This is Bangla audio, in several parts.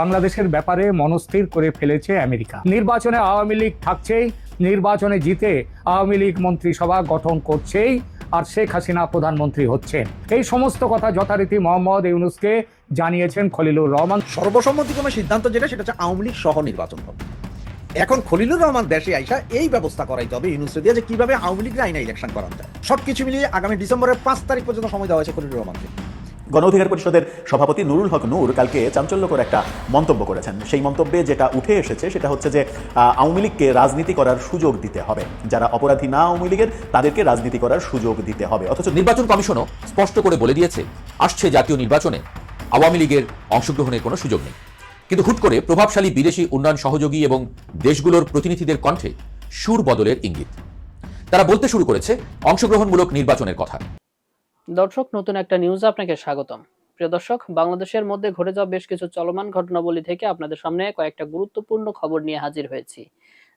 বাংলাদেশের ব্যাপারে মনস্থির করে ফেলেছে আমেরিকা। নির্বাচনে আওয়ামী লীগ থাকছেই, নির্বাচনে জিতে আওয়ামী লীগ মন্ত্রিসভা গঠন করছেই, আর শেখ হাসিনা প্রধানমন্ত্রী হচ্ছেন। এই সমস্ত কথা যথারীতি মোহাম্মদ ইউনুসকে জানিয়েছেন খলিলুর রহমান। সর্বসম্মতিক্রমে সিদ্ধান্ত যেটা, সেটা হচ্ছে আওয়ামী লীগ সহ নির্বাচন হবে। এখন খলিলুর রহমান দেশে আইসা এই ব্যবস্থা করাইতে হবে দিয়ে যে কীভাবে আওয়ামী লীগের আইনে ইলেকশন করানো যায়। সবকিছু মিলিয়ে আগামী ডিসেম্বরের পাঁচ তারিখ পর্যন্ত সময় দেওয়া হয়েছে খলিলুর রহমানকে। গণ অধিকার পরিষদের সভাপতি নুরুল হক নূর কালকে চাঞ্চল্যকর একটা মন্তব্য করেছেন। সেই মন্তব্যে যেটা উঠে এসেছে, সেটা হচ্ছে যে আওয়ামী লীগকে রাজনীতি করার সুযোগ দিতে হবে। যারা অপরাধী না আওয়ামী লীগের, তাদেরকে রাজনীতি করার সুযোগ দিতে হবে। অথচ নির্বাচন কমিশনও স্পষ্ট করে বলে দিয়েছে, আসছে জাতীয় নির্বাচনে। আওয়ামী লীগের অংশগ্রহণের কোনো সুযোগ নেই। কিন্তু হুট করে প্রভাবশালী বিদেশি উন্নয়ন সহযোগী এবং দেশগুলোর প্রতিনিধিদের কণ্ঠে সুর বদলের ইঙ্গিত। তারা বলতে শুরু করেছে, অংশগ্রহণমূলক নির্বাচনের কথা। দর্শক, নতুন একটা নিউজ আপনাকে স্বাগতম। প্রিয় দর্শক, বাংলাদেশের মধ্যে ঘটে যাওয়া বেশ কিছু চলমান ঘটনাবলী থেকে আপনাদের সামনে কয়েকটা গুরুত্বপূর্ণ খবর নিয়ে হাজির হয়েছি।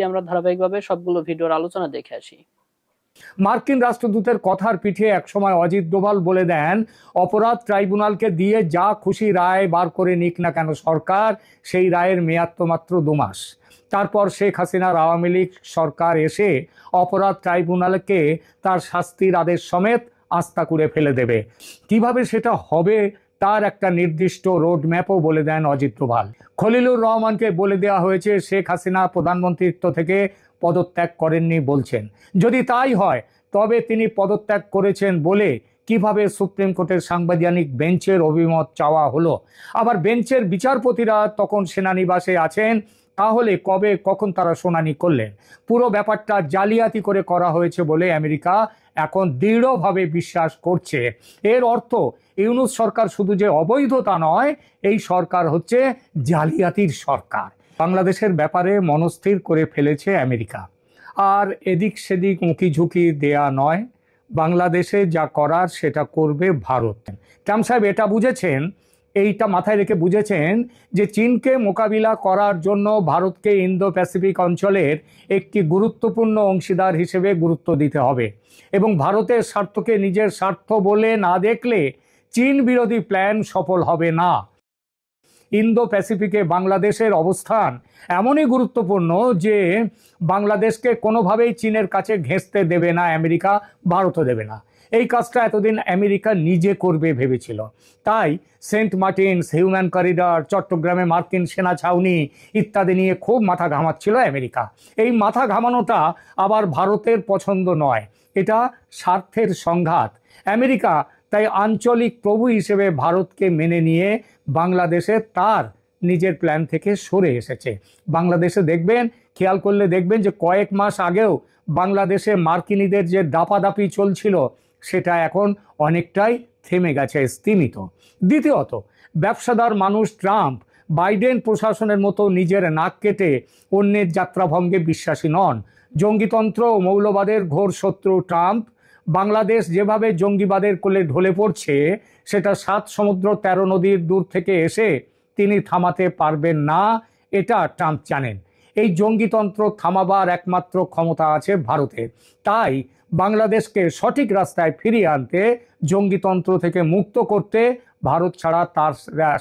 দিয়ে আমরা ধারাবাহিকভাবে সবগুলো ভিডিওর আলোচনা দেখে আসি। মার্কিন রাষ্ট্রদূতের কথার পিঠে একসময় অজিত ডোভাল বলে দেন, অপরাধ ট্রাইব্যুনালকে দিয়ে যা খুশি রায় বার করে নিক না কেন সরকার, সেই রায়ের মেয়াদ তো মাত্র দু মাস। তারপর শেখ হাসিনার আওয়ামী লীগ সরকার এসে অপরাধ ট্রাইব্যুনালকে তার শাস্তির আদেশ সমেত আস্থা করে ফেলে দেবে। কীভাবে সেটা হবে তার একটা নির্দিষ্ট রোড ম্যাপও বলে দেন অজিত ডোভাল। খলিলুর রহমানকে বলে দেওয়া হয়েছে, শেখ হাসিনা প্রধানমন্ত্রীত্ব থেকে পদত্যাগ করেননি বলছেন। যদি তাই হয়, তবে তিনি পদত্যাগ করেছেন বলে কীভাবে সুপ্রিম কোর্টের সাংবিধানিক বেঞ্চের অভিমত চাওয়া হলো? আবার বেঞ্চের বিচারপতিরা তখন সেনানিবাসে আছেন তাহলে কবে, কখন তারা শুনানি করলেন? পুরো ব্যাপারটা জালিয়াতি করে করা হয়েছে বলে আমেরিকা এখন দৃঢ়ভাবে বিশ্বাস করছে। এর অর্থ, ইউনুস সরকার শুধু যে অবৈধতা নয়, এই সরকার হচ্ছে জালিয়াতির সরকার। বাংলাদেশের ব্যাপারে মনস্থির করে ফেলেছে আমেরিকা। আর এদিক সেদিক উঁকি ঝুঁকি দেয়া নয়, বাংলাদেশে যা করার সেটা করবে ভারত। ট্রাম্প সাহেব, এটা বুঝেছেন? এইটা মাথায় রেখে বুঝেছেন যে চীনকে মোকাবিলা করার জন্য ভারতকে ইন্দো প্যাসিফিক অঞ্চলের একটি গুরুত্বপূর্ণ অংশীদার হিসেবে গুরুত্ব দিতে হবে। এবং ভারতের স্বার্থকে নিজের স্বার্থ বলে না দেখলে চীন বিরোধী প্ল্যান সফল হবে না। ইন্দো প্যাসিফিকে বাংলাদেশের অবস্থান এমনই গুরুত্বপূর্ণ যে বাংলাদেশকে কোনোভাবেই চীনের কাছে ঘেঁষতে দেবে না, আমেরিকা ভারতও দেবে না। এই কাজটা এতদিন আমেরিকা নিজে করবে ভেবেছিল। তাই সেন্ট মার্টিনস, হিউম্যান করিডর, চট্টগ্রামে মার্কিন সেনা ছাউনি ইত্যাদি নিয়ে খুব মাথা ঘামাচ্ছিল আমেরিকা। এই মাথা ঘামানোটা আবার ভারতের পছন্দ নয়, এটা স্বার্থের সংঘাত। আমেরিকা তাই আঞ্চলিক প্রভু হিসেবে ভারতকে মেনে নিয়ে বাংলাদেশে তার নিজের প্ল্যান থেকে সরে এসেছে। বাংলাদেশে দেখবেন, খেয়াল করলে দেখবেন যে কয়েক মাস আগেও বাংলাদেশে মার্কিনীদের যে দাপাদাপি চলছিল সেটা এখন অনেকটাই থেমে গেছে স্তিমিত। দ্বিতীয়ত, ব্যবসাদার মানুষ ট্রাম্প বাইডেন প্রশাসনের মতো নিজের নাক কেটে অন্যের যাত্রাভঙ্গে বিশ্বাসী নন। জঙ্গিতন্ত্র ও মৌলবাদের ঘোর শত্রু ট্রাম্প বাংলাদেশ যেভাবে জঙ্গিবাদের কোলে ঢলে পড়ছে, সেটা সাত সমুদ্র তেরো নদীর দূর থেকে এসে তিনি থামাতে পারবেন না, এটা ট্রাম্প জানেন। এই জঙ্গিতন্ত্র থামাবার একমাত্র ক্ষমতা আছে ভারতের তাই বাংলাদেশকে সঠিক রাস্তায় ফিরিয়ে আনতে, জঙ্গিতন্ত্র থেকে মুক্ত করতে ভারত ছাড়া তার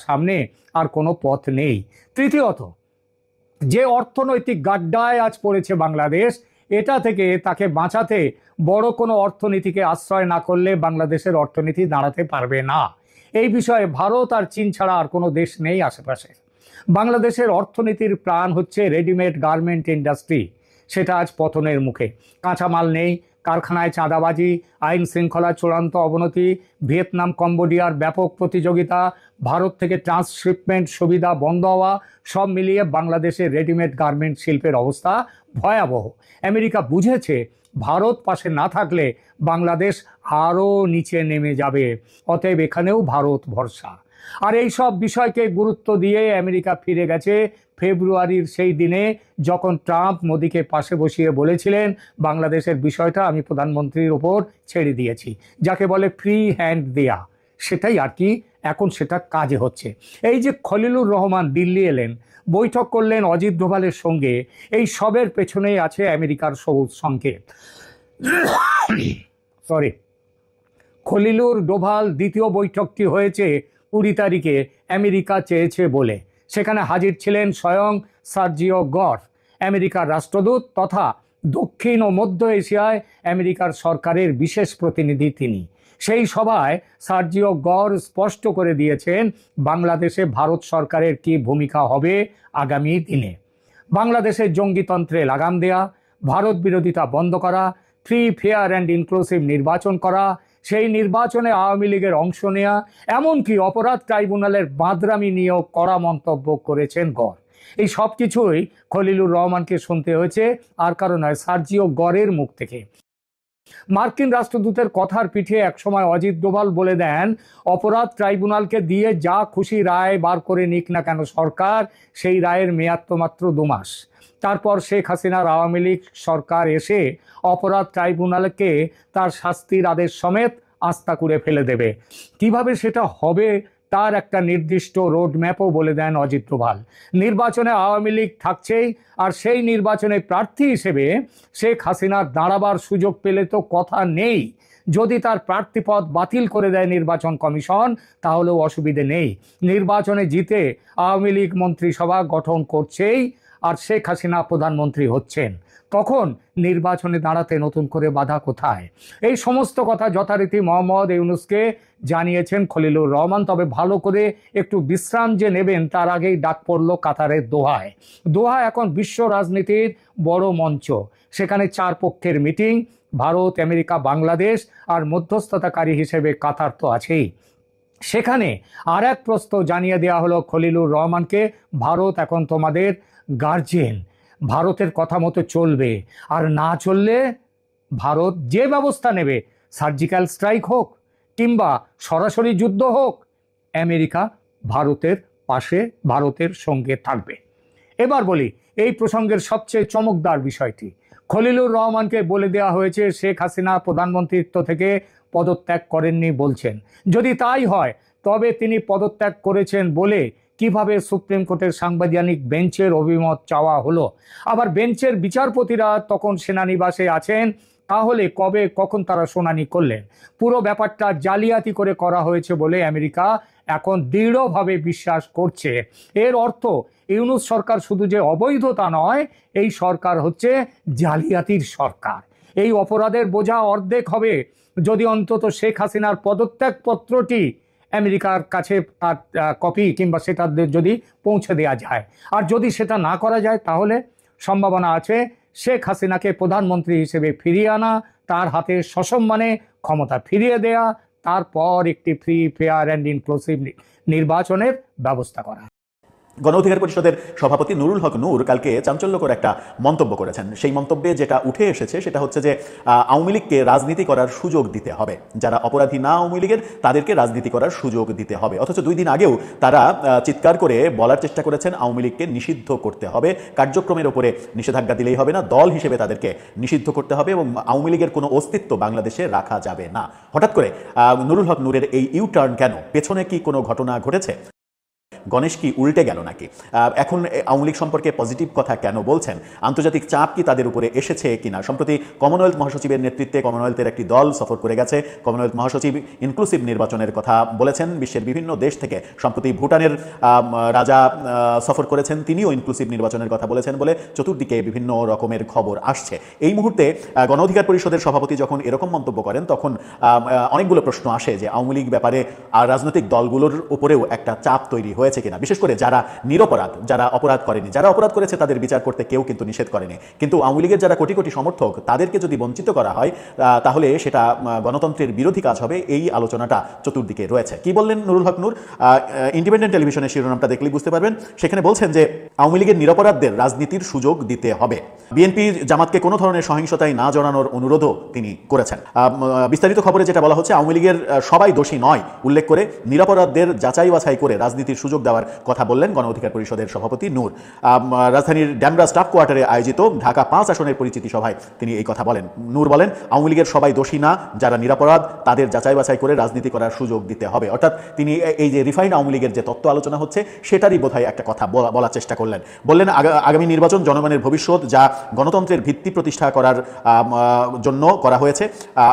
সামনে আর কোনো পথ নেই। তৃতীয়ত, যে অর্থনৈতিক গাড্ডায় আজ পড়েছে বাংলাদেশ, এটা থেকে তাকে বাঁচাতে বড় কোনো অর্থনীতিকে আশ্রয় না করলে বাংলাদেশের অর্থনীতি দাঁড়াতে পারবে না। এই বিষয়ে ভারত আর চীন ছাড়া আর কোনো দেশ নেই আশেপাশে। বাংলাদেশের অর্থনীতির প্রাণ হচ্ছে রেডিমেড গার্মেন্ট ইন্ডাস্ট্রি, সেটা আজ পতনের মুখে। কাঁচামাল নেই কারখানায় চাঁদাবাজি, আইন শৃঙ্খলা চূড়ান্ত অবনতি, ভিয়েতনাম, কম্বোডিয়ার ব্যাপক প্রতিযোগিতা, ভারত থেকে ট্রান্সশিপমেন্ট সুবিধা বন্ধ হওয়া, সব মিলিয়ে বাংলাদেশে রেডিমেড গার্মেন্ট শিল্পের অবস্থা ভয়াবহ। আমেরিকা বুঝেছে ভারত পাশে না থাকলে বাংলাদেশ আরও নিচে নেমে যাবে, অতএব এখানেও ভারত ভরসা। আর এই সব বিষয়কে গুরুত্ব দিয়ে আমেরিকা ফিরে গেছে। ফেব্রুয়ারির সেই দিনে যখন ট্রাম্প মোদিকে পাশে বসিয়ে বলেছিলেন, বাংলাদেশের বিষয়টা আমি প্রধানমন্ত্রীর ওপর ছেড়ে দিয়েছি, যাকে বলে ফ্রি হ্যান্ড দেয়া। সেটাই আর কি, এখন সেটা কাজে হচ্ছে। এই যে খলিলুর রহমান দিল্লি এলেন, বৈঠক করলেন অজিত ডোভালের সঙ্গে, এই সবের পেছনেই আছে আমেরিকার সবুজ সংকেত। সরি খলিলুর ডোভাল দ্বিতীয় বৈঠকটি হয়েছে কুড়ি তারিখে আমেরিকা চেয়েছে বলে। সেখানে হাজির ছিলেন স্বয়ং সার্জিও গর আমেরিকার রাষ্ট্রদূত তথা দক্ষিণ ও মধ্য এশিয়ায় আমেরিকার সরকারের বিশেষ প্রতিনিধি তিনি। সেই সভায় সার্জিও গর স্পষ্ট করে দিয়েছেন, বাংলাদেশে ভারত সরকারের কী ভূমিকা হবে আগামী দিনে। বাংলাদেশের জঙ্গিতন্ত্রে লাগাম দেয়া, ভারত বিরোধিতা বন্ধ করা ফ্রি ফেয়ার অ্যান্ড ইনক্লুসিভ নির্বাচন করা সেই নির্বাচনে আওয়ামী লীগের অংশ নেয়া, এমনকি অপরাধ ট্রাইব্যুনালের বাঁদরামি নিয়েও কড়া মন্তব্য করেছেন গড়। এই সব কিছুই খলিলুর রহমানকে শুনতে হয়েছে, আর কারণ নয়, সার্জিও গড়ের মুখ থেকে। মার্কিন রাষ্ট্রদূতের কথার পিঠে একসময় অজিত ডোভাল বলে দেন, অপরাধ ট্রাইব্যুনালকে দিয়ে যা খুশি রায় বার করে নিক না কেন সরকার, সেই রায়ের মেয়াদ তো মাত্র দু মাস। তারপর শেখ হাসিনার আওয়ামী লীগ সরকার এসে অপরাধ ট্রাইব্যুনালকে তার শাস্তির আদেশ সমেত আস্থা করে ফেলে দেবে। কীভাবে সেটা হবে তার একটা নির্দিষ্ট রোড ম্যাপও বলে দেন অজিত ডোভাল। নির্বাচনে আওয়ামী লীগ থাকছেই আর সেই নির্বাচনে প্রার্থী হিসেবে শেখ হাসিনার দাঁড়াবার সুযোগ পেলে তো কথা নেই। যদি তার প্রার্থীপদ বাতিল করে দেয় নির্বাচন কমিশন, তাহলেও অসুবিধে নেই। নির্বাচনে জিতে আওয়ামী লীগ মন্ত্রিসভা গঠন করছেই আর শেখ হাসিনা প্রধানমন্ত্রী হচ্ছেন। তখন নির্বাচনে দাঁড়াতে নতুন করে বাধা কোথায়? এই সমস্ত কথা যথারীতি মোহাম্মদ ইউনুসকে জানিয়েছেন খলিলুর রহমান। তবে ভালো করে একটু বিশ্রাম যে নেবেন, তার আগেই ডাক পড়ল কাতারের দোহায়। দোহা এখন বিশ্ব রাজনীতির বড় মঞ্চ। সেখানে চার পক্ষের মিটিং, ভারত, আমেরিকা, বাংলাদেশ আর মধ্যস্থতাকারী হিসেবে কাতার তো আছেই। সেখানে আর এক প্রশ্ন জানিয়ে দেওয়া হলো খলিলুর রহমানকে, ভারত এখন তোমাদের গার্জেন ভারতের কথা মতো চলবে। আর না চললে ভারত যে ব্যবস্থা নেবে সার্জিক্যাল স্ট্রাইক হোক কিংবা সরাসরি যুদ্ধ হোক, আমেরিকা ভারতের পাশে, ভারতের সঙ্গে থাকবে। এবার বলি, এই প্রসঙ্গের সবচেয়ে চমকদার বিষয়টি। খলিলুর রহমানকে বলে দেওয়া হয়েছে, শেখ হাসিনা প্রধানমন্ত্রিত্ব থেকে পদত্যাগ করেননি বলছেন। যদি তাই হয়, তবে তিনি পদত্যাগ করেছেন বলে কীভাবে সুপ্রিম কোর্টের সাংবিধানিক বেঞ্চের অভিমত চাওয়া হলো? আবার বেঞ্চের বিচারপতিরা তখন সেনানিবাসে আছেন, তাহলে কবে, কখন তারা শুনানি করলেন? পুরো ব্যাপারটা জালিয়াতি করে করা হয়েছে বলে আমেরিকা এখন দৃঢ়ভাবে বিশ্বাস করছে। এর অর্থ, ইউনুস সরকার শুধু যে অবৈধতা নয়, এই সরকার হচ্ছে জালিয়াতির সরকার। এই অপরাধের বোঝা অর্ধেক হবে। যদি অন্তত শেখ হাসিনার পদত্যাগপত্রটি আমেরিকার কাছে তার কপি কিংবা সেটাদের যদি পৌঁছে দেওয়া যায়। আর যদি সেটা না করা যায়, তাহলে সম্ভাবনা আছে শেখ হাসিনাকে প্রধানমন্ত্রী হিসেবে ফিরিয়ে আনা, তার হাতে সসম্মানে ক্ষমতা ফিরিয়ে দেয়া, তারপর একটি ফ্রি ফেয়ার অ্যান্ড ইনক্লুসিভ নির্বাচনের ব্যবস্থা করা। গণ অধিকার পরিষদের সভাপতি নুরুল হক নূর কালকে চাঞ্চল্যকর একটা মন্তব্য করেছেন। সেই মন্তব্যে যেটা উঠে এসেছে সেটা হচ্ছে যে আওয়ামী লীগকে রাজনীতি করার সুযোগ দিতে হবে। যারা অপরাধী না আওয়ামী লীগের, তাদেরকে রাজনীতি করার সুযোগ দিতে হবে। অথচ দুই দিন আগেও তারা চিৎকার করে বলার চেষ্টা করেছেন, আওয়ামী লীগকে নিষিদ্ধ করতে হবে। কার্যক্রমের ওপরে নিষেধাজ্ঞা দিলেই হবে না, দল হিসেবে তাদেরকে নিষিদ্ধ করতে হবে এবং আওয়ামী লীগের কোনো অস্তিত্ব বাংলাদেশে রাখা যাবে না। হঠাৎ করে নুরুল হক নূরের এই ইউ টার্ন কেন? পেছনে কি কোনো ঘটনা ঘটেছে? গণেশ কি উল্টে গেল নাকি? এখন আওয়ামী লীগ সম্পর্কে পজিটিভ কথা কেন বলছেন? আন্তর্জাতিক চাপ কি তাদের উপরে এসেছে কিনা? সম্প্রতি কমনওয়েলথ মহাসচিবের নেতৃত্বে কমনওয়েলথের একটি দল সফর করে গেছে। কমনওয়েলথ মহাসচিব ইনক্লুসিভ নির্বাচনের কথা বলেছেন। বিশ্বের বিভিন্ন দেশ থেকে সম্প্রতি ভুটানের রাজা সফর করেছেন। তিনিও ইনক্লুসিভ নির্বাচনের কথা বলেছেন বলে চতুর্দিকে বিভিন্ন রকমের খবর আসছে। এই মুহূর্তে আহ, গণ অধিকার পরিষদের সভাপতি যখন এরকম মন্তব্য করেন তখন অনেকগুলো প্রশ্ন আসে যে আওয়ামী লীগ ব্যাপারে আর রাজনৈতিক দলগুলোর উপরেও একটা চাপ তৈরি হয়েছে কিনা। বিশেষ করে যারা নিরপরাধ, যারা অপরাধ করেনি, যারা অপরাধ করেছে তাদের বিচার করতে কেউ কিন্তু নিষেধ করেনি। কিন্তু আওয়ামী লীগের যারা কোটি কোটি সমর্থক, তাদেরকে যদি বঞ্চিত করা হয় তাহলে সেটা গণতন্ত্রের বিরোধী কাজ হবে। এই আলোচনাটা চতুর্দিকে রয়েছে। কি বললেন নুরুল হক নূর? ইন্ডিপেন্ডেন্ট টেলিভিশনের শিরোনামটা দেখলেই বুঝতে পারবেন। সেখানে বলছেন যে, আওয়ামী লীগের নিরপরাধদের রাজনীতির সুযোগ দিতে হবে। বিএনপি জামাতকে কোনো ধরনের সহিংসতায় না জড়ানোর অনুরোধও তিনি করেছেন। বিস্তারিত খবরে যেটা বলা হচ্ছে, আওয়ামী লীগের সবাই দোষী নয়, উল্লেখ করে নিরাপরাধদের যাচাই বাছাই করে রাজনীতির সুযোগ দেওয়ার কথা বললেন গণ অধিকার পরিষদের সভাপতি নূর। রাজধানীর ড্যামরা স্টাফ কোয়ার্টারে আয়োজিত ঢাকা পাঁচ আসনের পরিচিতি সভায় তিনি এই কথা বলেন। নূর বলেন, আওয়ামী লীগের সবাই দোষী না, যারা নিরাপরাধ, তাদের যাচাই বাছাই করে রাজনীতি করার সুযোগ দিতে হবে। অর্থাৎ তিনি এই যে রিফাইন্ড আওয়ামী লীগের যে তত্ত্ব আলোচনা হচ্ছে, সেটারই বোধহয় একটা কথা বলার চেষ্টা করলেন। বললেন আগামী নির্বাচন জনগণের ভবিষ্যৎ, যা গণতন্ত্রের ভিত্তি প্রতিষ্ঠা করার জন্য করা হয়েছে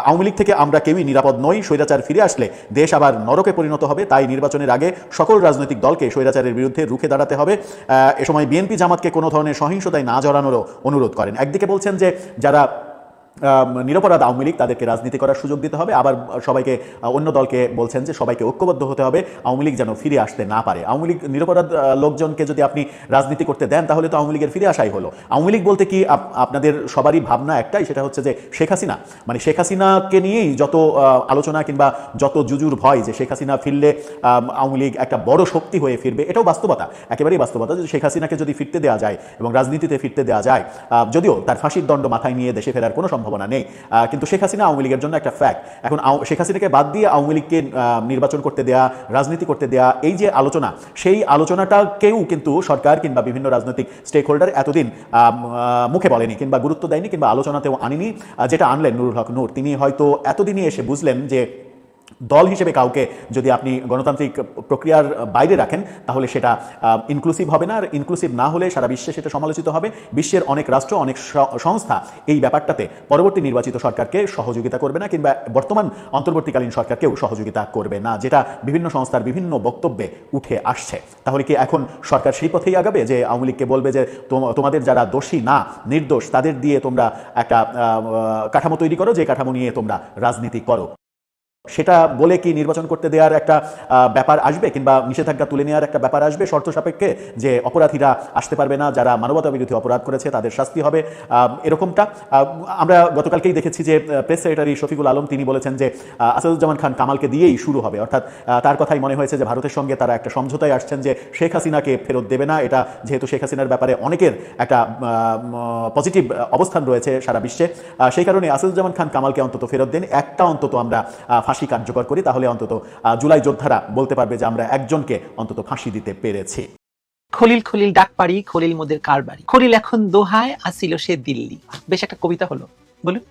আওয়ামী লীগ থেকে আমরা কেউই নিরাপদ নই, স্বৈরাচার ফিরে আসলে দেশ আবার নরকে পরিণত হবে। তাই নির্বাচনের আগে সকল রাজনৈতিক দলকে স্বৈরাচারের বিরুদ্ধে রুখে দাঁড়াতে হবে। এ সময় বিএনপি জামাতকে কোনো ধরনের সহিংসতায় না জড়ানোরও অনুরোধ করেন। একদিকে বলছেন যে যারা নিরপরাধ আওয়ামী লীগ তাদেরকে রাজনীতি করার সুযোগ দিতে হবে। আবার সবাইকে অন্য দলকে বলছেন যে সবাইকে ঐক্যবদ্ধ হতে হবে। আওয়ামী লীগ যেন ফিরে আসতে না পারে। আওয়ামী লীগ নিরপরাধ লোকজনকে যদি আপনি রাজনীতি করতে দেন, তাহলে তো আওয়ামী লীগের ফিরে আসাই হলো। আওয়ামী লীগ বলতে কি আপ- আপনাদের সবারই ভাবনা একটাই, সেটা হচ্ছে যে শেখ হাসিনা। মানে শেখ হাসিনাকে নিয়েই যত আলোচনা কিংবা যত জুজুর ভয় যে শেখ হাসিনা ফিরলে আওয়ামী লীগ একটা বড় শক্তি হয়ে ফিরবে, এটাও বাস্তবতা। একেবারেই বাস্তবতা যে শেখ হাসিনাকে যদি ফিরতে দেওয়া যায় এবং রাজনীতিতে ফিরতে দেওয়া যায় যদিও তার ফাঁসির দণ্ড মাথায় নিয়ে দেশে ফেরার কোনো সম্ভাবনা নেই। কিন্তু শেখ হাসিনা আওয়ামী লীগের জন্য একটা ফ্যাক্ট এখন শেখ হাসিনাকে বাদ দিয়ে আওয়ামী লীগকে নির্বাচন করতে দেয়া, রাজনীতি করতে দেয়া, এই যে আলোচনা, সেই আলোচনাটাকেও কিন্তু সরকার কিংবা বিভিন্ন রাজনৈতিক স্টেক হোল্ডার এতদিন মুখে বলেনি কিংবা গুরুত্ব দেয়নি কিংবা আলোচনাতেও আনেনি। যেটা আনলেন নুরুল হক নূর, তিনি হয়তো এতদিনই এসে বুঝলেন যে দল হিসেবে কাউকে যদি আপনি গণতান্ত্রিক প্রক্রিয়ার বাইরে রাখেন, তাহলে সেটা ইনক্লুসিভ হবে না। আর ইনক্লুসিভ না হলে সারা বিশ্বে সেটা সমালোচিত হবে। বিশ্বের অনেক রাষ্ট্র, অনেক সংস্থা এই ব্যাপারটাতে পরবর্তী নির্বাচিত সরকারকে সহযোগিতা করবে না, কিংবা বর্তমান অন্তর্বর্তীকালীন সরকারকেও সহযোগিতা করবে না, যেটা বিভিন্ন সংস্থার বিভিন্ন বক্তব্যে উঠে আসছে। তাহলে কি এখন সরকার সেই পথেই আগাবে যে আওয়ামী লীগকে বলবে যে তোম- তোমাদের যারা দোষী, না, নির্দোষ, তাদের দিয়ে তোমরা একটা কাঠামো তৈরি করো, যে কাঠামো নিয়ে তোমরা রাজনীতি করো? সেটা বলে কি নির্বাচন করতে দেওয়ার একটা ব্যাপার আসবে কিংবা নিষেধাজ্ঞা তুলে নেওয়ার একটা ব্যাপার আসবে? শর্ত সাপেক্ষে যে অপরাধীরা আসতে পারবে না, যারা মানবতা বিরোধী অপরাধ করেছে, তাদের শাস্তি হবে এরকমটা। আমরা গতকালকেই দেখেছি যে প্রেস সেক্রেটারি শফিকুল আলম তিনি বলেছেন যে আসাদুজ্জামান খান কামালকে দিয়েই শুরু হবে। অর্থাৎ তার কথাই মনে হয়েছে যে, ভারতের সঙ্গে তারা একটা সমঝোতায় আসছেন যে, শেখ হাসিনাকে ফেরত দেবে না। এটা যেহেতু শেখ হাসিনার ব্যাপারে অনেকের একটা পজিটিভ অবস্থান রয়েছে সারা বিশ্বে। সেই কারণে আসাদুজ্জামান খান কামালকে অন্তত ফেরত দেন। একটা অন্তত আমরা ফাঁসি কার্যকর করি, তাহলে অন্তত জুলাই যোদ্ধারা বলতে পারবে যে আমরা একজনকে অন্তত ফাঁসি দিতে পেরেছি। খলিল খলিল ডাক পাড়ি, খলিল মোদের কার বাড়ি খলিল এখন দোহায়, আসিল সে দিল্লি। বেশ একটা কবিতা হলো। বলুন।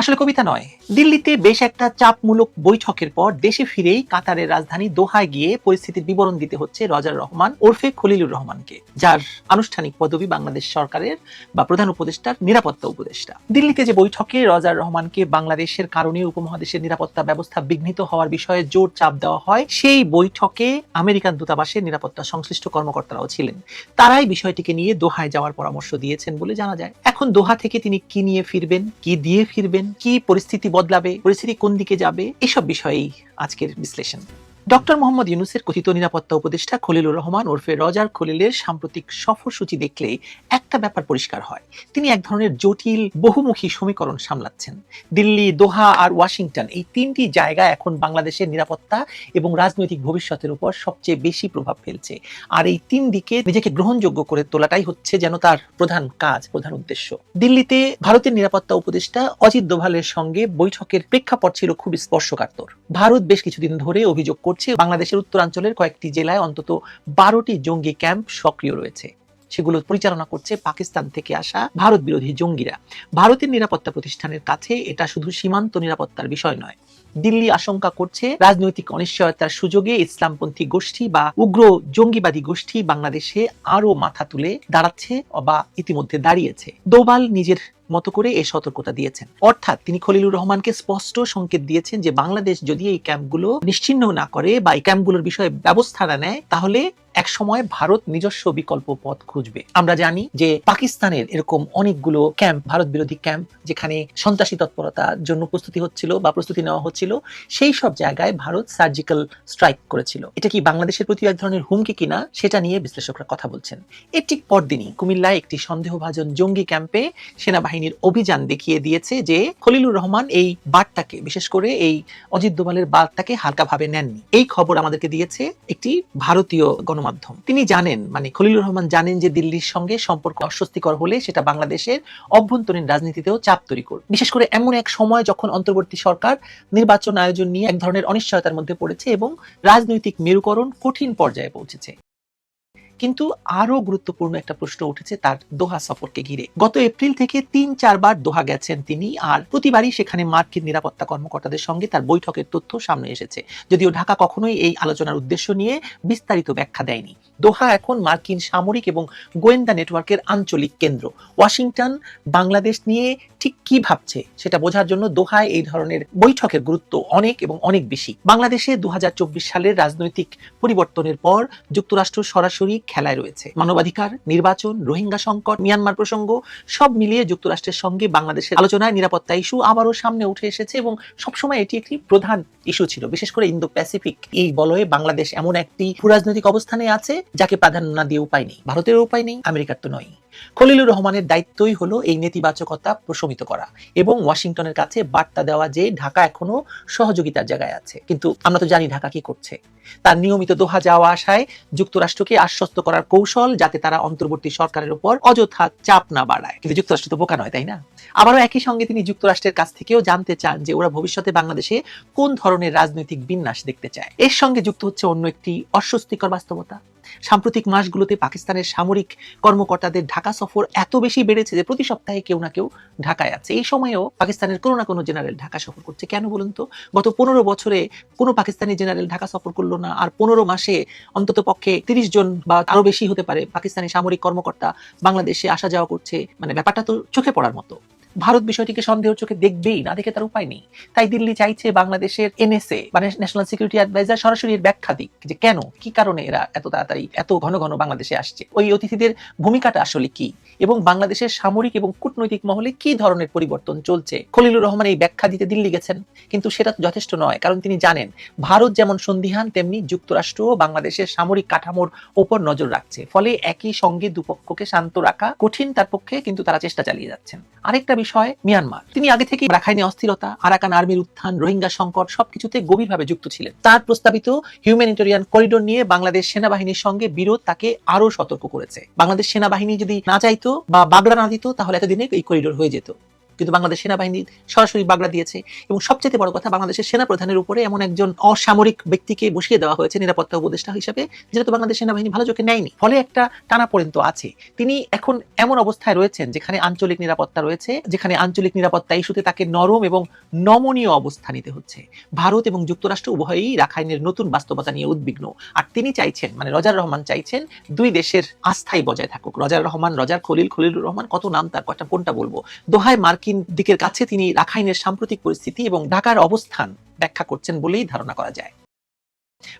আসলে কবিতা নয়। দিল্লিতে বেশ একটা চাপমূলক বৈঠকের পর দেশে ফিরেই কাতারের রাজধানী দোহায় গিয়ে পরিস্থিতির বিবরণ দিতে হচ্ছে রজার রহমান ওরফে খলিলুর রহমানকে, যার আনুষ্ঠানিক পদবি বাংলাদেশ সরকারের বা প্রধান উপদেষ্টার নিরাপত্তা উপদেষ্টা। দিল্লিতে যে বৈঠকে রজার রহমানকে বাংলাদেশের কারণে উপমহাদেশের নিরাপত্তা ব্যবস্থা বিঘ্নিত হওয়ার বিষয়ে জোর চাপ দেওয়া হয়, সেই বৈঠকে আমেরিকান দূতাবাসের নিরাপত্তা সংশ্লিষ্ট কর্মকর্তারাও ছিলেন। তারাই বিষয়টিকে নিয়ে দোহায় যাওয়ার পরামর্শ দিয়েছেন বলে জানা যায়। এখন দোহা থেকে তিনি কি নিয়ে ফিরবেন, কি দিয়ে ফিরবেন কি পরিস্থিতি বদলাবে পরিস্থিতি কোন দিকে যাবে এসব বিষয়েই আজকের বিশ্লেষণ। ডক্টর মোহাম্মদ ইউনুসের কথিত নিরাপত্তা উপদেষ্টা খলিলুর রহমান ওরফে রজার খলিলের সাম্প্রতিক সফরসূচি দেখলে একটা ব্যাপার পরিষ্কার হয়। তিনি এক ধরনের জটিল, বহুমুখী সমীকরণ সামলাচ্ছেন। দিল্লি, দোহা আর ওয়াশিংটন এই তিনটি জায়গা এখন বাংলাদেশের নিরাপত্তা এবং রাজনৈতিক ভবিষ্যতের উপর সবচেয়ে বেশি প্রভাব ফেলছে। আর এই তিন দিকে নিজেকে গ্রহণযোগ্য করে তোলাটাই হচ্ছে যেন তার প্রধান কাজ, প্রধান উদ্দেশ্য। দিল্লিতে ভারতের নিরাপত্তা উপদেষ্টা অজিত দোভালের সঙ্গে বৈঠকের প্রেক্ষাপট ছিল খুব স্পর্শকাতর। ভারত বেশ কিছুদিন ধরে অভিযোগ করছে বাংলাদেশের উত্তরাঞ্চলের কয়েকটি জেলায় অন্তত বারোটি জঙ্গি ক্যাম্প সক্রিয় রয়েছে। সেগুলো পরিচালনা করছে পাকিস্তান থেকে আসা ভারত বিরোধী জঙ্গিরা। ভারতের নিরাপত্তা প্রতিষ্ঠানের কাছে এটা শুধু সীমান্ত নিরাপত্তার বিষয় নয়। দিল্লি আশঙ্কা করছে রাজনৈতিক অনিশ্চয়তার সুযোগে ইসলামপন্থী গোষ্ঠী বা উগ্র জঙ্গিবাদী গোষ্ঠী বাংলাদেশে আরও মাথা তুলে দাঁড়াচ্ছে বা ইতিমধ্যে দাঁড়িয়েছে। দোবাল নিজের মতো করে এই সতর্কতা দিয়েছেন। অর্থাৎ তিনি খলিলুর রহমানকে স্পষ্ট সংকেত দিয়েছেন যে, বাংলাদেশ যদি এই ক্যাম্পগুলো নিশ্চিহ্ন না করে বা এই ক্যাম্পগুলোর বিষয়ে ব্যবস্থা না নেয়, তাহলে এক সময় ভারত নিজস্ব বিকল্প পথ খুঁজবে। আমরা জানি যে পাকিস্তানের এরকম অনেকগুলো ক্যাম্প, ভারত বিরোধী ক্যাম্প, যেখানে সন্ত্রাসী তৎপরতার জন্য প্রস্তুতি হচ্ছিল বা প্রস্তুতি নেওয়া হচ্ছিল, সেই সব জায়গায় ভারত সার্জিক্যাল স্ট্রাইক করেছিল। এটা কি বাংলাদেশের প্রতি এক ধরনের হুমকি কিনা, সেটা নিয়ে বিশ্লেষকরা কথা বলছেন। এর ঠিক পরদিনই কুমিল্লায় একটি সন্দেহভাজন জঙ্গি ক্যাম্পে সেনাবাহিনীর অভিযান দেখিয়ে দিয়েছে যে খলিলুর রহমান এই বার্তাকে, বিশেষ করে এই অজিত দোভালের বার্তাকে হালকাভাবে নেননি। এই খবর আমাদেরকে দিয়েছে একটি ভারতীয় গণমাধ্যম। তিনি জানেন মানে খলিলুর রহমান জানেন যে দিল্লির সঙ্গে সম্পর্ক অস্বস্তিকর হলে সেটা বাংলাদেশের অভ্যন্তরীণ রাজনীতিতেও চাপ তৈরি করবে। বিশেষ করে এমন এক সময় যখন অন্তর্বর্তী সরকার নির্বাচন আয়োজন নিয়ে এক ধরনের অনিশ্চয়তার মধ্যে পড়েছে এবং রাজনৈতিক মেরুকরণ কঠিন পর্যায়ে পৌঁছেছে। কিন্তু আরও গুরুত্বপূর্ণ একটা প্রশ্ন উঠেছে তার দোহা সফরকে ঘিরে। গত এপ্রিল থেকে তিন চারবার দোহা গেছেন তিনি, আর প্রতিবারই সেখানে মার্কিন নিরাপত্তা কর্মকর্তাদের সঙ্গে তার বৈঠকের তথ্য সামনে এসেছে। যদিও ঢাকা কখনোই এই আলোচনার উদ্দেশ্য নিয়ে বিস্তারিত ব্যাখ্যা দেয়নি। দোহা এখন মার্কিন সামরিক এবং গোয়েন্দা নেটওয়ার্কের আঞ্চলিক কেন্দ্র। ওয়াশিংটন, বাংলাদেশ নিয়ে ঠিক কি ভাবছে সেটা বোঝার জন্য দোহায় এই ধরনের বৈঠকের গুরুত্ব অনেক এবং অনেক বেশি। বাংলাদেশে দু হাজার চব্বিশ সালের রাজনৈতিক পরিবর্তনের পর যুক্তরাষ্ট্র সরাসরি খেলায় রয়েছে। মানবাধিকার, নির্বাচন, রোহিঙ্গা সংকট, মিয়ানমার প্রসঙ্গ সব মিলিয়ে যুক্তরাষ্ট্রের সঙ্গে বাংলাদেশের আলোচনায় নিরাপত্তা ইস্যু আবারও সামনে উঠে এসেছে এবং সবসময় এটি একটি প্রধান ইস্যু ছিল। বিশেষ করে ইন্দো প্যাসিফিক এই বলয়ে বাংলাদেশ এমন একটি ভূরাজনৈতিক অবস্থানে আছে যাকে প্রাধান্য না দিয়ে উপায় নেই। ভারতের উপায় নেই, আমেরিকার তো নয় খলিলুর রহমানের দায়িত্বই হলো এই নেতিবাচকতা প্রশমিত করা এবং ওয়াশিংটনের কাছে বার্তা দেওয়া যে ঢাকা এখনও সহযোগিতার জায়গায় আছে। কিন্তু আমরা তো জানি ঢাকা কি করছে। তার নিয়মিত দোহা যাওয়া আসায় যুক্তরাষ্ট্রকে আশ্বস্ত করার কৌশল যাতে তারা অন্তর্বর্তী সরকারের উপর অযথা চাপ না বাড়ায়। কিন্তু যুক্তরাষ্ট্র তো বোকা নয়, তাই না? আবারও একই সঙ্গে তিনি যুক্তরাষ্ট্রের কাছ থেকেও জানতে চান যে ওরা ভবিষ্যতে বাংলাদেশে কোন ধরনের রাজনৈতিক বিন্যাস দেখতে চায়। এর সঙ্গে যুক্ত হচ্ছে অন্য একটি অস্বস্তিকর বাস্তবতা। সাম্প্রতিক মাসগুলোতে পাকিস্তানের সামরিক কর্মকর্তাদের ঢাকা সফর এত বেশি বেড়েছে যে প্রতি সপ্তাহে কেউ না কেউ ঢাকায় আছে। এই সময়েও পাকিস্তানের কোনো না কোনো জেনারেল ঢাকা সফর করছে। কেন বলুন তো? গত পনেরো বছরে কোনো পাকিস্তানি জেনারেল ঢাকা সফর করল না। আর পনেরো মাসে অন্তত পক্ষে তিরিশ জন বা আরও বেশি হতে পারে পাকিস্তানি সামরিক কর্মকর্তা বাংলাদেশে আসা যাওয়া করছে। মানে ব্যাপারটা তো চোখে পড়ার মতো। ভারত বিষয়টিকে সন্দেহ চোখে দেখবেই, না দেখে তার উপায় নেই। তাই দিল্লি চাইছে বাংলাদেশের এনএসএ মানে ন্যাশনাল সিকিউরিটি অ্যাডভাইজার সরাসরি এর ব্যাখ্যা দিক যে কেন, কি কারণে এরা এত তাড়াতাড়ি, এত ঘন ঘন বাংলাদেশে আসছে? ওই অতিথিদের ভূমিকাটা আসলে কি? এবং বাংলাদেশের সামরিক এবং কূটনৈতিক মহলে কি ধরনের পরিবর্তন চলছে? খলিলুর রহমান এই ব্যাখ্যা দিতে দিল্লি গেছেন, কিন্তু সেটা যথেষ্ট নয়, কারণ তিনি জানেন, ভারত যেমন সন্দিহান, তেমনি যুক্তরাষ্ট্র বাংলাদেশের সামরিক কাঠামোর ওপর নজর রাখছে। ফলে একই সঙ্গে দুপক্ষকে শান্ত রাখা কঠিন, তার পক্ষে কিন্তু তারা চেষ্টা চালিয়ে যাচ্ছেন। আরেকটা বিষয় মিয়ানমার। তিনি আগে থেকে রাখাইনে অস্থিরতা, আরাকান আর্মির উত্থান, রোহিঙ্গা সংকট সবকিছুতে গভীরভাবে যুক্ত ছিলেন। তার প্রস্তাবিত হিউম্যানিটেরিয়ান করিডোর নিয়ে বাংলাদেশ সেনাবাহিনীর সঙ্গে বিরোধ তাকে আরও সতর্ক করেছে। বাংলাদেশ সেনাবাহিনী যদি না চাইতো বা বাগড়া না দিত, তাহলে এতদিনে এই করিডোর হয়ে যেত। কিন্তু বাংলাদেশ সেনাবাহিনী সরাসরি বাগড়া দিয়েছে। এবং সবচেয়ে বড় কথা, বাংলাদেশের সেনা প্রধানের উপরে এমন একজন অসামরিক ব্যক্তিকে বসিয়ে দেওয়া হয়েছে নিরাপত্তা উপদেষ্টা হিসেবে যেটা তো বাংলাদেশ সেনাবাহিনী ভালো চোখে নেয়নি। ফলে একটা টানা পর্যন্ত আছে। তিনি এখন এমন অবস্থায় রয়েছেন যেখানে আঞ্চলিক নিরাপত্তা রয়েছে, যেখানে আঞ্চলিক নিরাপত্তা ইস্যুতে তাকে নরম এবং নমনীয় অবস্থা নিতে হচ্ছে। ভারত এবং যুক্তরাষ্ট্র উভয়ই রাখাইনের নতুন বাস্তবতা নিয়ে উদ্বিগ্ন। আর তিনি চাইছেন মানে রজার রহমান চাইছেন, দুই দেশের আস্থাই বজায় থাকুক। রজার রহমান, রজার খলিল খলিলুর রহমান, কত নাম তার, কয়টা, কোনটা বলব? দোহায় মার্কিন দিকের কাছে তিনি রাখাইনের সাম্প্রতিক পরিস্থিতি এবং ঢাকার অবস্থান ব্যাখ্যা করছেন বলেই ধারণা করা যায়।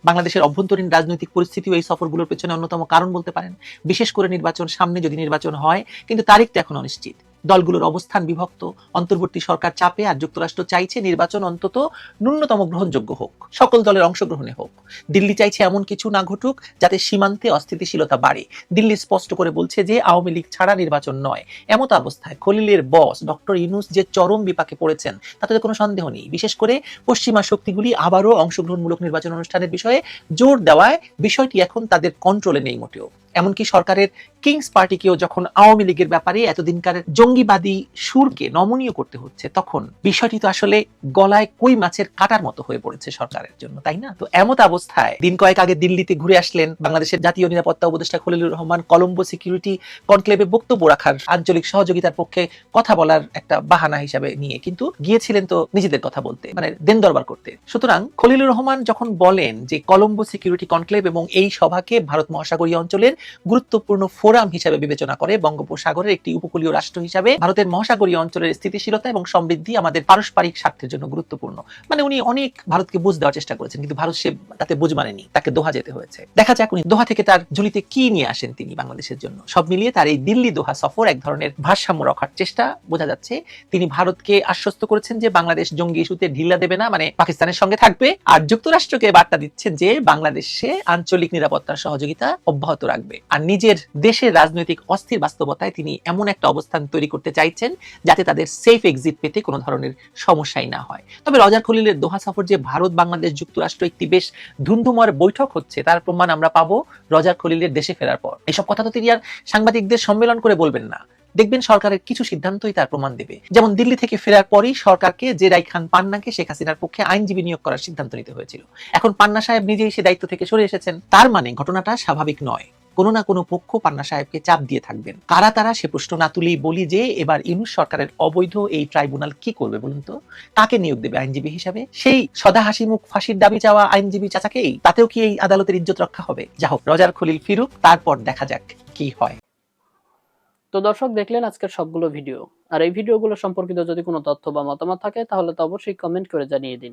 বাংলাদেশের অভ্যন্তরীণ রাজনৈতিক পরিস্থিতিও এই সফরগুলোর পেছনে অন্যতম কারণ বলতে পারেন। বিশেষ করে নির্বাচন সামনে যদি নির্বাচন হয়, কিন্তু তারিখটা এখন অনিশ্চিত। দলগুলোর অবস্থান বিভক্ত। অন্তর্বর্তী সরকার চাপে আর যুক্তরাষ্ট্র চাইছে নির্বাচন অন্তত ন্যূনতম গ্রহণযোগ্য হোক। সকল দলের অংশগ্রহণে হোক। দিল্লি চাইছে এমন কিছু না ঘটুক যাতে সীমান্তে অস্থিতিশীলতা বাড়ে। দিল্লি স্পষ্ট করে বলছে যে আওয়ামী লীগ ছাড়া নির্বাচন নয়। এমত অবস্থায় খলিলের বস ডক্টর ইউনুস যে চরম বিপাকে পড়েছেন, তাতে কোনো সন্দেহ নেই। বিশেষ করে পশ্চিমা শক্তিগুলি আবারও অংশগ্রহণমূলক নির্বাচন অনুষ্ঠানের বিষয়ে জোর দেওয়ায় বিষয়টি এখন তাদের কন্ট্রোলে নেই মোটেও। এমনকি সরকারের কিংস পার্টিকেও যখন আওয়ামী লীগের ব্যাপারে এতদিনকার জঙ্গিবাদী সুরকে নমনীয় করতে হচ্ছে, তখন বিষয়টি তো আসলে গলায় কই মাছের কাটার মতো হয়ে পড়েছে সরকারের জন্য, তাই না? তো এমত অবস্থায় দিন কয়েক আগে দিল্লিতে ঘুরে আসলেন বাংলাদেশের জাতীয় নিরাপত্তা উপদেষ্টা খলিলুর রহমান, কলম্বো সিকিউরিটি কনক্লেভে বক্তব্য রাখার আঞ্চলিক সহযোগিতার পক্ষে কথা বলার একটা বাহানা হিসাবে নিয়ে, কিন্তু গিয়েছিলেন তো নিজেদের কথা বলতে মানে দেন দরবার করতে। সুতরাং খলিলুর রহমান যখন বলেন যে কলম্বো সিকিউরিটি কনক্লেভ এবং এই সভাকে ভারত মহাসাগরীয় অঞ্চলের গুরুত্বপূর্ণ ফোরাম হিসাবে বিবেচনা করে বঙ্গোপসাগরের একটি উপকূলীয় রাষ্ট্র হিসাবে ভারতের মহাসাগরীয় অঞ্চলের স্থিতিশীলতা এবং সমৃদ্ধি আমাদের পারস্পরিক স্বার্থের জন্য গুরুত্বপূর্ণ। মানে উনি অনেক ভারতকে বুঝ দেওয়ার চেষ্টা করেছেন, কিন্তু ভারত সে তাতে বুঝ মানেনি, তাকে দোহা যেতে হয়েছে। দেখা যাক উনি দোহা থেকে তার ঝুলিতে কি নিয়ে আসেন তিনি বাংলাদেশের জন্য। সব মিলিয়ে তার এই দিল্লি দোহা সফর এক ধরনের ভারসাম্য রক্ষার চেষ্টা বোঝা যাচ্ছে। তিনি ভারতকে আশ্বস্ত করেছেন যে বাংলাদেশ জঙ্গি ইস্যুতে ঢিলা দেবে না মানে পাকিস্তানের সঙ্গে থাকবে। আর যুক্তরাষ্ট্রকে বার্তা দিচ্ছে যে বাংলাদেশে আঞ্চলিক নিরাপত্তার সহযোগিতা অব্যাহত রাখবে। আর নিজের দেশের রাজনৈতিক অস্থির বাস্তবতায় তিনি এমন একটা অবস্থান তৈরি করতে চাইছেন যাতে তাদের সেফ এক্সিট পেতে কোনো ধরনের সমস্যাই না হয়। তবে রজার খলিলের দোহা সফর যে ভারত বাংলাদেশ যুক্তরাষ্ট্র একটি বেশ ধুন্ধুমার বৈঠক হচ্ছে, তার প্রমাণ আমরা পাবো রজার খলিলের দেশে ফেরার পর। এসব কথা তো তিনি আর সাংবাদিকদের সম্মেলন করে বলবেন না। দেখবেন সরকারের কিছু সিদ্ধান্তই তার প্রমাণ দেবে। যেমন দিল্লি থেকে ফেরার পরই সরকারকে জেরাই খান পান্নাকে শেখ হাসিনার পক্ষে আইনজীবী নিয়োগ করার সিদ্ধান্ত নিতে হয়েছিল। এখন পান্না সাহেব নিজেই সে দায়িত্ব থেকে সরে এসেছেন। তার মানে ঘটনাটা স্বাভাবিক নয়। কোনো না কোনো পক্ষ পান্না সাহেবকে চাপ দিয়ে থাকবেন। কারা তারা সে প্রশ্ন না তুলেই বলি যে, এবার ইউনুস সরকারের অবৈধ এই ট্রাইব্যুনাল কি করবে বলুন তো? কাকে নিয়োগ দেবে আইনজীবী হিসাবে? সেই সদা হাসি মুখ ফাঁসির দাবি চাওয়া আইনজীবী চাচাকেই? তাতেও কি এই আদালতের ইজ্জত রক্ষা হবে? যা হোক, রজার খলিল ফিরুক, তারপর দেখা যাক কি হয়। তো দর্শক, দেখলেন আজকের সবগুলো ভিডিও। আর এই ভিডিওগুলো সম্পর্কিত যদি কোনো তথ্য বা মতামত থাকে, তাহলে তো অবশ্যই কমেন্ট করে জানিয়ে দিন।